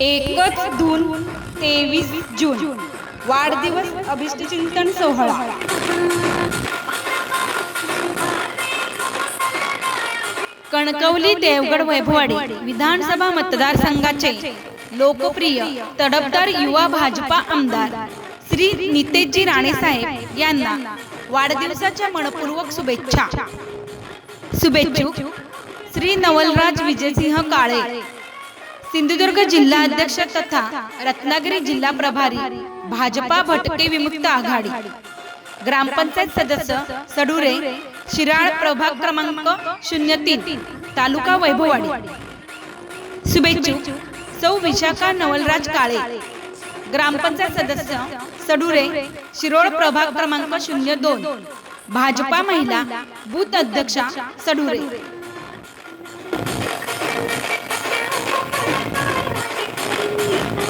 एकच धून तेवीस जून. वाढदिवस अभिष्टचिंतन सोहळा. कणकवली देवगड वैभवाडी विधानसभा मतदारसंघाचे लोकप्रिय तडफदार युवा भाजपा आमदार श्री नितेशजी राणेसाहेब यांना वाढदिवसाच्या मनपूर्वक शुभेच्छा. शुभेच्छुक श्री नवलराज विजयसिंह काळे सिंधुदुर्ग जिल्हा अध्यक्ष तथा रत्नागिरी जिल्हा प्रभारी भाजपा भटके विमुक्त आघाडी. ग्रामपंचायत सदस्य सडुरे शिराळ प्रभाग क्रमांक शून्य तीन तालुका वैभववाडी. शुभेच्छुक सौ विशाखा नवलराज काळे. ग्रामपंचायत सदस्य सडुरे शिरोळ प्रभाग क्रमांक शून्य दोन भाजपा महिला बूथ अध्यक्षा सडुरे.